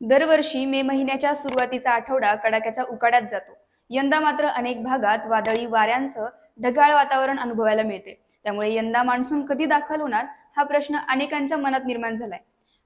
दरवर्षी मे महिन्याच्या सुरुवातीचा आठवडा कडाक्याच्या उकाड्यात जातो. यंदा मात्र अनेक भागात वादळी वाऱ्यांसह ढगाळ वातावरण अनुभवायला मिळते. त्यामुळे यंदा मान्सून कधी दाखल होणार हा प्रश्न अनेकांच्या मनात निर्माण झालाय.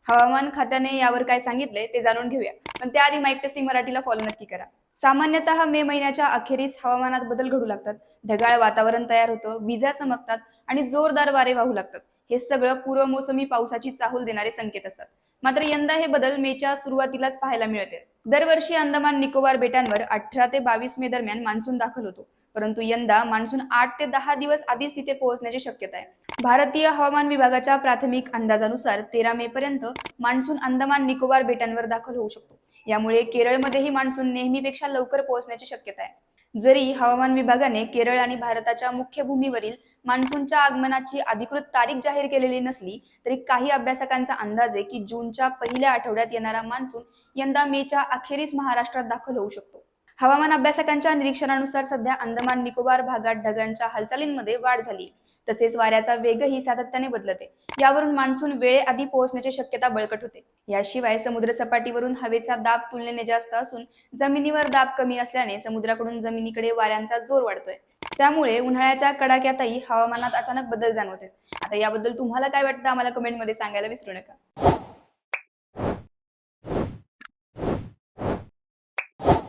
हवामान खात्याने यावर काय सांगितले ते जाणून घेऊया. पण त्याआधी माईक टेस्टिंग मराठीला फॉलो नक्की करा. सामान्यतः मे महिन्याच्या अखेरीस हवामानात बदल घडू लागतात. ढगाळ वातावरण तयार होतं विजा चमकतात आणि जोरदार वारे वाहू लागतात. हे सगळं पूर्वमोसमी पावसाची चाहूल देणारे संकेत असतात. मात्र यंदा हे बदल मेच्या सुरुवातीलाच पाहायला मिळते. दरवर्षी अंदमान निकोबार बेटांवर अठरा ते बावीस मे दरम्यान मान्सून दाखल होतो. परंतु यंदा मान्सून आठ ते दहा दिवस आधीच तिथे पोहोचण्याची शक्यता आहे. भारतीय हवामान विभागाच्या प्राथमिक अंदाजानुसार तेरा मे पर्यंत मान्सून अंदमान निकोबार बेटांवर दाखल होऊ शकतो. यामुळे केरळमध्येही मान्सून नेहमीपेक्षा लवकर पोहोचण्याची शक्यता आहे. जरी हवामान विभागाने केरळ आणि भारताच्या मुख्य भूमीवरील मान्सूनच्या आगमनाची अधिकृत तारीख जाहीर केलेली नसली तरी काही अभ्यासकांचा अंदाज आहे की जूनच्या पहिल्या आठवड्यात येणारा मान्सून यंदा मेच्या अखेरीस महाराष्ट्रात दाखल होऊ शकतो. हवामान अभ्यासकांच्या निरीक्षणानुसार सध्या अंदमान निकोबार भागात ढगांच्या हालचालींमध्ये वाढ झाली. तसेच वाऱ्याचा वेगही सातत्याने बदलते. यावरून मान्सून वेळेआधी पोहोचण्याची शक्यता बळकट होते. याशिवाय समुद्र सपाटीवरून हवेचा दाब तुलनेने जास्त असून जमिनीवर दाब कमी असल्याने समुद्राकडून जमिनीकडे वाऱ्यांचा जोर वाढतोय. त्यामुळे उन्हाळ्याच्या कडाक्यातही हवामानात अचानक बदल जाणवते. आता याबद्दल तुम्हाला काय वाटतं? आम्हाला कमेंटमध्ये सांगायला विसरू नका.